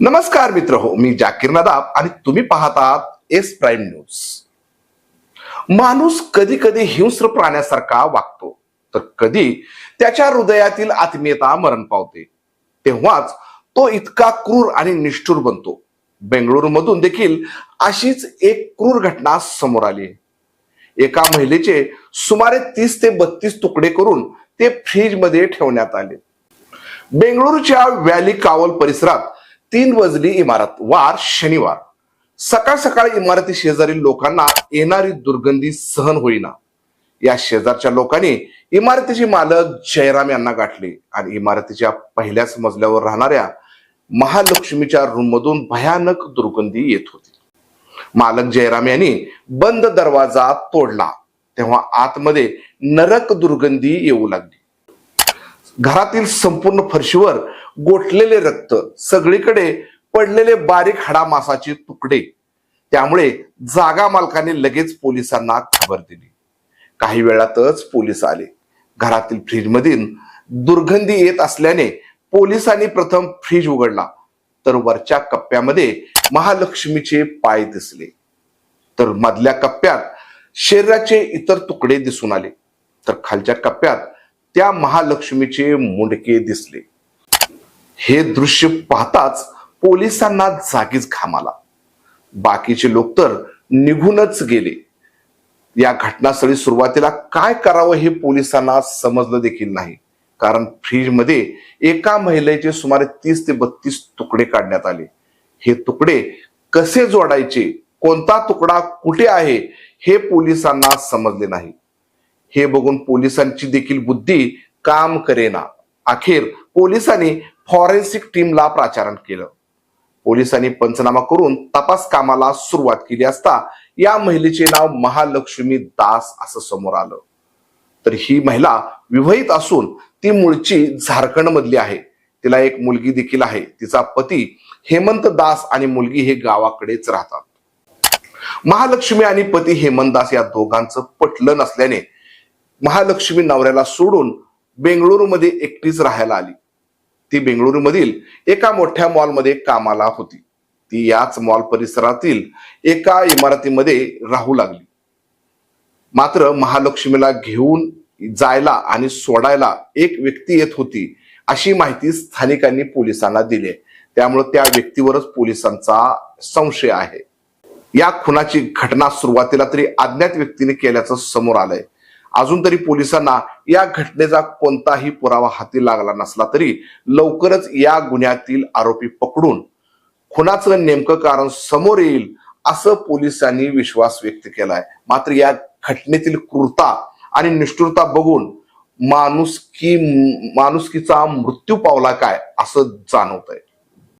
नमस्कार मित्र हो मी जाकीर नदाब आणि तुम्ही पाहतात एस प्राईम न्यूज. माणूस कधी कधी हिंस्र प्राण्यासारखा वागतो तर कधी त्याच्या हृदयातील आत्मीयता मरण पावते. तेव्हाच तो इतका क्रूर आणि निष्ठुर बनतो. बेंगळुरू मधून देखील अशीच एक क्रूर घटना समोर आली. एका महिलेचे सुमारे तीस ते बत्तीस तुकडे करून ते फ्रीजमध्ये ठेवण्यात आले. बेंगळुरूच्या व्हॅली कावल परिसरात तीन वजली इमारत वार शनिवार. सकाळ सकाळ इमारती शेजारील लोकांना येणारी दुर्गंधी सहन होईना. या शेजारच्या लोकांनी इमारतीचे मालक जयराम यांना गाठले आणि इमारतीच्या पहिल्याच मजल्यावर राहणाऱ्या महालक्ष्मीच्या रूम मधून भयानक दुर्गंधी येत होती. मालक जयराम यांनी बंद दरवाजा तोडला. तेव्हा आतमध्ये नरक दुर्गंधी येऊ लागली. घरातील संपूर्ण फरशीवर गोठलेले रक्त सगळीकडे पडलेले बारीक हाडामासाचे तुकडे. त्यामुळे जागा मालकाने लगेच पोलिसांना खबर दिली. काही वेळातच पोलीस आले. घरातील फ्रीज मधील दुर्गंधी येत असल्याने पोलिसांनी प्रथम फ्रीज उघडला. तर वरच्या कप्प्यामध्ये महालक्ष्मीचे पाय दिसले. तर मधल्या कप्प्यात शरीराचे इतर तुकडे दिसून आले. तर खालच्या कप्प्यात त्या महालक्ष्मीचे मुंडके दिसले. हे दृश्य पाहताच पोलिसांना जागीच घाम आला. बाकीचे लोक तर निघूनच गेले. या घटनास्थळी सुरुवातीला काय करावं हे पोलिसांना समजलं देखील नाही. कारण फ्रीजमध्ये एका महिलेचे सुमारे तीस ते बत्तीस तुकडे काढण्यात आले. हे तुकडे कसे जोडायचे? कोणता तुकडा कुठे आहे? हे पोलिसांना समजले नाही. हे बघून पोलिसांची देखील बुद्धी काम करेना. अखेर पोलिसांनी फॉरेन्सिक टीमला प्राचारण केलं. पोलिसांनी पंचनामा करून तपास कामाला सुरुवात केली असता या महिलेचे नाव महालक्ष्मी दास असं समोर आलं. तर ही महिला विवाहित असून ती मूळची झारखंड मधली आहे. तिला एक मुलगी देखील आहे. तिचा पती हेमंत दास आणि मुलगी हे गावाकडेच राहतात. महालक्ष्मी आणि पती हेमंत दास या दोघांचं पटलं नसल्याने महालक्ष्मी नवऱ्याला सोडून बेंगळुरूमध्ये एकटीच राहायला आली. ती बेंगळुरूमधील एका मोठ्या मॉलमध्ये कामाला होती. ती याच मॉल परिसरातील एका इमारतीमध्ये राहू लागली. मात्र महालक्ष्मीला घेऊन जायला आणि सोडायला एक व्यक्ती येत होती अशी माहिती स्थानिकांनी पोलिसांना दिली. त्यामुळे त्या व्यक्तीवरच पोलिसांचा संशय आहे. या खुनाची घटना सुरुवातीला तरी अज्ञात व्यक्तीने केल्याचं समोर आलंय. अजून तरी पोलिसांना या घटनेचा कोणताही पुरावा हाती लागला नसला तरी लवकरच या गुन्ह्यातील आरोपी पकडून खुनाचं नेमकं कारण समोर येईल असं पोलिसांनी विश्वास व्यक्त केलाय. मात्र या घटनेतील क्रूरता आणि निष्ठुरता बघून माणुसकी माणुसकीचा मृत्यू पावला काय असं जाणवत आहे